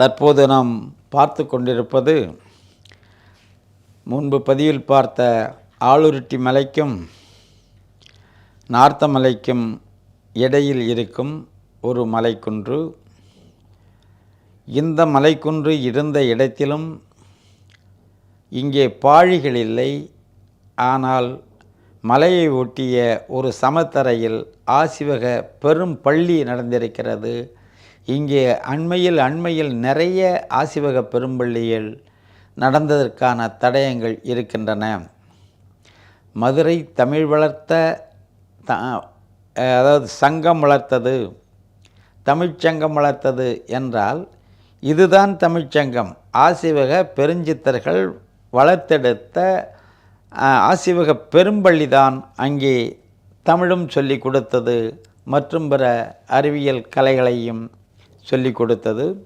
தற்போது நாம் பார்த்து கொண்டிருப்பது முன்பு பதிவில் பார்த்த ஆளுருட்டி மலைக்கும் நார்த்த மலைக்கும் இடையில் இருக்கும் ஒரு மலைக்குன்று. இந்த மலைக்குன்று இருந்த இடத்திலும் இங்கே பாழிகள் இல்லை. ஆனால் மலையை ஒட்டிய ஒரு சமத்தரையில் ஆசிவக பெரும் பள்ளி நடந்திருக்கிறது. இங்கே அண்மையில் அண்மையில் நிறைய ஆசிவக பெரும்பள்ளியில் நடந்ததற்கான தடயங்கள் இருக்கின்றன. மதுரை தமிழ் வளர்த்த த அதாவது சங்கம் வளர்த்தது தமிழ்ச்சங்கம் வளர்த்தது என்றால் இதுதான் தமிழ்ச்சங்கம் ஆசிவக பெருஞ்சித்தர்கள் வளர்த்தெடுத்த ஆசிவக பெரும்பள்ளி தான் அங்கே தமிழும் சொல்லி கொடுத்தது மற்றும் பிற அறிவியல் கலைகளையும் சொல்லிக் கொடுத்தது.